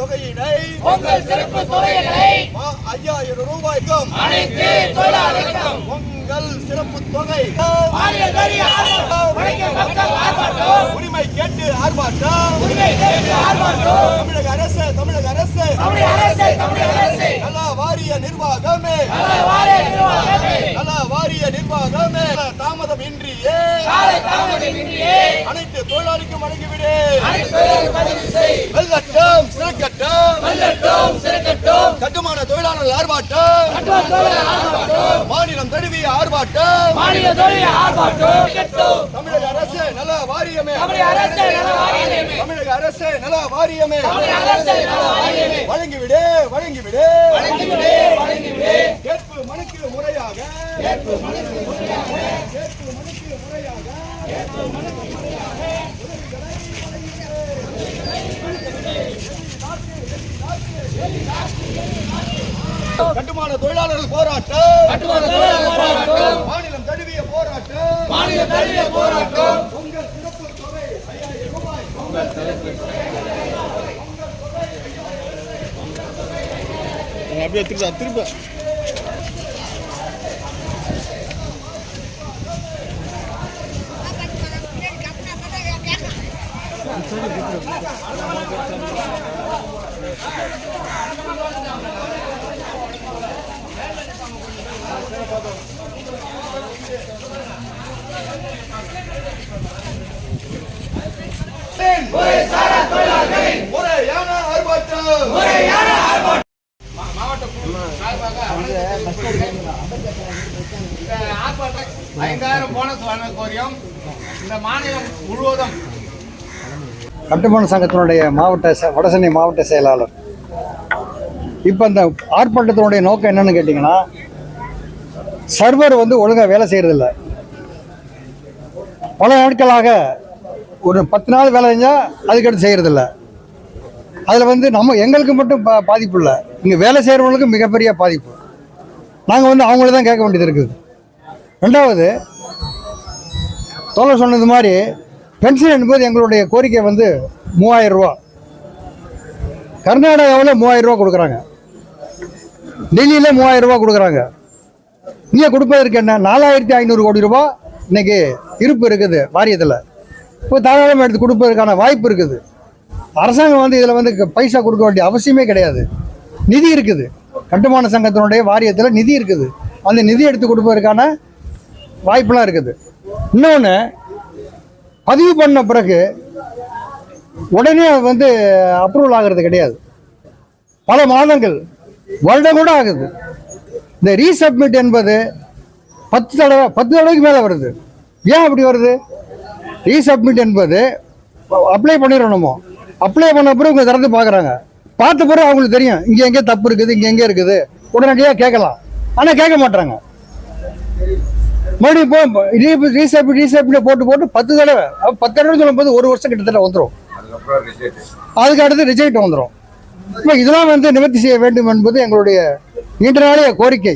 தொகையினை உங்கள் சிறப்பு மா- ஐயாயிரம் ரூபாய்க்கும் அனைத்து தொழிலாளர்களுக்கும் உங்கள் சிறப்பு தொகை. உரிமை கேட்டு ஆர்ப்பாட்டம். உரிமை கேட்டு ஆர்ப்பாட்டம். தமிழக அரசு தமிழக அரசு. தமிழக அரசு தமிழக அரசு. நல வாரிய நிர்வாகமே. நல வாரிய நிர்வாகமே. நல வாரிய நிர்வாகமே. தாமதம் இன்றியே காலை தாமதமின்றியே அனைத்து தொழிலாளிக்கும் வழங்கிவிடு வெள்ளட்டம் சிறக்கட்டம். வெல்லட்டும் சிறக்கட்டும். கட்டுமான தொழிலாளர்கள் ஆர்ப்பாட்டம். கட்டுமான தொழிலாளர் ஆர்ப்பாட்டம். மாநிலம் தழுவிய ஆர்ப்பாட்டம். மாநில தொழில் ஆர்ப்பாட்டம். தமிழக அரசு நல வாரியமே. தமிழக அரசு நல வாரியமே. தமிழக அரசு நல வாரியமே. தமிழக அரசு நல வாரியமே. வழங்கிவிடு வழங்கிவிடு. வழங்கிவிடு வழங்கிவிடு. கேட்பு மனுக்கு முறையாக. கேட்பு மனுக்கு முறையாக கேட்பு மனுக்கு முறையாக கட்டுமான தொழிலாளர்கள் போராட்டம். கட்டுமான தொழிலாளர் போராட்டம். மாநிலம் தழுவிய போராட்டம். மாநில தழுவிய போராட்டம். உங்கள் சிறப்பு தொகை ஐயாயிரம் ரூபாய். அப்படியே திரும்ப திரும்ப முறையான ஆர்ப்பாட்டம் இந்த ஆர்ப்பாட்டம் ஐந்தாயிரம் போனஸ் வழங்க கோரியும் இந்த மாநிலம் முழுவதும் கட்டுமான சங்கத்தினுடைய மாவட்ட வடசென்னை மாவட்ட செயலாளர். இப்போ இந்த ஆர்ப்பாட்டத்தினுடைய நோக்கம் என்னன்னு கேட்டிங்கன்னா சர்வர் வந்து ஒழுங்காக வேலை செய்கிறதில்ல பல நாட்களாக ஒரு பத்து நாள் வேலை செஞ்சால் அதுக்கடுத்து செய்கிறதில்ல அதில் வந்து நம்ம எங்களுக்கு மட்டும் பா பாதிப்பு இல்லை. இங்கே வேலை செய்கிறவங்களுக்கு மிகப்பெரிய பாதிப்பு. நாங்கள் வந்து அவங்கள தான் கேட்க வேண்டியது இருக்குது. ரெண்டாவது தோழர் சொன்னது மாதிரி பென்ஷன் என்பது எங்களுடைய கோரிக்கை வந்து மூவாயிரம் ரூபா. கர்நாடகாவில் மூவாயிரம் ரூபா கொடுக்குறாங்க. டெல்லியில் மூவாயிரம் ரூபா கொடுக்குறாங்க. நீங்கள் கொடுப்பதற்கு என்ன? நாலாயிரத்தி ஐநூறு கோடி ரூபா இன்னைக்கு இருப்பு இருக்குது வாரியத்தில். இப்போ தாராளமாக எடுத்து கொடுப்பதற்கான வாய்ப்பு இருக்குது. அரசாங்கம் வந்து இதில் வந்து க- பைசா கொடுக்க வேண்டிய அவசியமே கிடையாது. நிதி இருக்குது. கட்டுமான சங்கத்தினுடைய வாரியத்தில் நிதி இருக்குது. அந்த நிதி எடுத்து கொடுப்பதற்கான வாய்ப்புலாம் இருக்குது. இன்னொன்று பதிவு பண்ண பிறகு உடனே அது வந்து அப்ரூவல் ஆகிறது கிடையாது. பல மாதங்கள் வருடம் கூட ஆகுது. இந்த ரீசப்மிட் என்பது பத்து தடவை பத்து தடவைக்கு மேலே வருது. ஏன் அப்படி வருது? ரீசப்மிட் என்பது அப்ளை பண்ணிடணுமோ? அப்ளை பண்ண பிறகு உங்க திறந்து பார்க்குறாங்க. பார்த்த பிறகு அவங்களுக்கு தெரியும். இங்கே எங்கே தப்பு இருக்குது இங்கே எங்கே இருக்குது. உடனடியாக கேட்கலாம். ஆனால் கேட்க மாட்டாங்க மறுபடியும் போ ரீசப்மிட் ரீசப்மிட் போட்டு போட்டு பத்து தடவை. பத்து தடவை சொல்லும்போது ஒரு வருஷம் கிட்டத்தட்ட வந்துடும் அதுக்கு அடுத்து ரிஜெக்ட் வந்துடும் இப்போ இதெல்லாம் வந்து நிவர்த்தி செய்ய வேண்டும் என்பது எங்களுடைய நீண்ட நாளைய கோரிக்கை.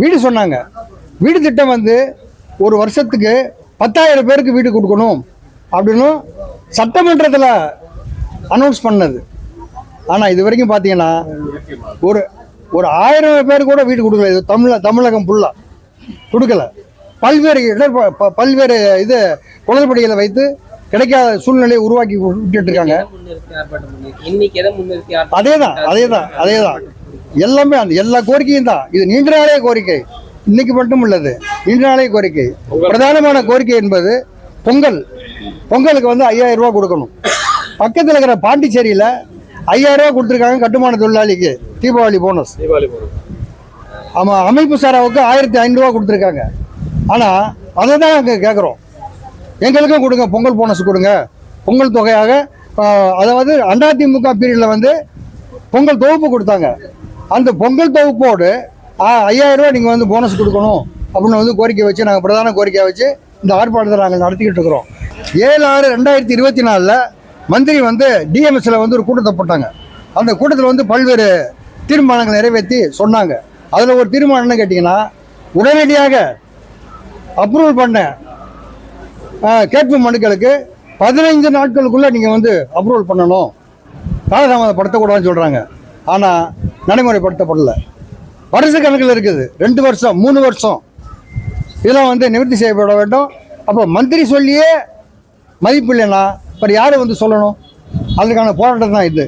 வீடு சொன்னாங்க. வீடு திட்டம் வந்து ஒரு வருஷத்துக்கு பத்தாயிரம் பேருக்கு வீடு கொடுக்கணும் அப்படின்னு சட்டமன்றத்தில் அனௌன்ஸ் பண்ணது. ஆனால் இது வரைக்கும் பார்த்தீங்கன்னா ஒரு ஒரு ஆயிரம் பேர் கூட வீடு கொடுக்கல. இது தமிழ தமிழகம் ஃபுல்லாக கொடுக்கல. பல்வேறு இடர் பல்வேறு இது குளறுபடிகளை வைத்து கிடைக்காத சூழ்நிலையை உருவாக்கி விட்டுட்டு இருக்காங்க அதே தான் அதே தான் அதே தான் எல்லாமே அந்த எல்லா கோரிக்கையும் தான். இது நீண்ட நாளைய கோரிக்கை. இன்னைக்கு மட்டும் உள்ளது. நீண்ட நாளைய கோரிக்கை. பிரதானமான கோரிக்கை என்பது பொங்கல். பொங்கலுக்கு வந்து ஐயாயிரம் ரூபா கொடுக்கணும். பக்கத்தில் இருக்கிற பாண்டிச்சேரியில் ஐயாயிரம் ரூபா கொடுத்துருக்காங்க கட்டுமான தொழிலாளிக்கு. தீபாவளி போனஸ். ஆமாம் அமைப்பு சாராவுக்கு ஆயிரத்தி ஐநூறுரூவா கொடுத்துருக்காங்க. ஆனால் அதை தான் நாங்கள் கேட்குறோம் எங்களுக்கும் கொடுங்க பொங்கல் போனஸ் கொடுங்க. பொங்கல் தொகையாக அதாவது அதிமுக பீரியடில் வந்து பொங்கல் தொகுப்பு கொடுத்தாங்க. அந்த பொங்கல் தொகுப்போடு ஐயாயிரரூவா ஐயாயிரம் ரூபாய் நீங்கள் வந்து போனஸ் கொடுக்கணும் அப்படின்னு வந்து கோரிக்கை வச்சு நாங்கள் பிரதான கோரிக்கையை வச்சு இந்த ஆர்ப்பாட்டத்தை நாங்கள் நடத்திக்கிட்டு இருக்கிறோம். ஏழு ஆறு ரெண்டாயிரத்தி இருபத்தி நாலில் மந்திரி வந்து டிஎம்எஸ்ல வந்து ஒரு கூட்டத்தை போட்டாங்க. அந்த கூட்டத்தில் வந்து பல்வேறு தீர்மானங்களை நிறைவேற்றி சொன்னாங்க. அதில் ஒரு தீர்மானம் என்ன கேட்டிங்கன்னா உடனடியாக அப்ரூவல் பண்ண கேட்பு மனுக்களுக்கு பதினைந்து நாட்களுக்குள்ளே நீங்கள் வந்து அப்ரூவல் பண்ணணும். காலதாமதப்படுத்தக்கூடாதுன்னு சொல்கிறாங்க ஆனால் நடைமுறைப்படுத்தப்படலை. வருஷ கணக்கில் இருக்குது. ரெண்டு வருஷம் மூணு வருஷம். இதெல்லாம் வந்து நிவர்த்தி செய்யப்பட வேண்டும். அப்போ மந்திரி சொல்லியே மதிப்பு இல்லைன்னா அப்புறம் யார் வந்து சொல்லணும்? அதுக்கான போராட்டம் தான் இது.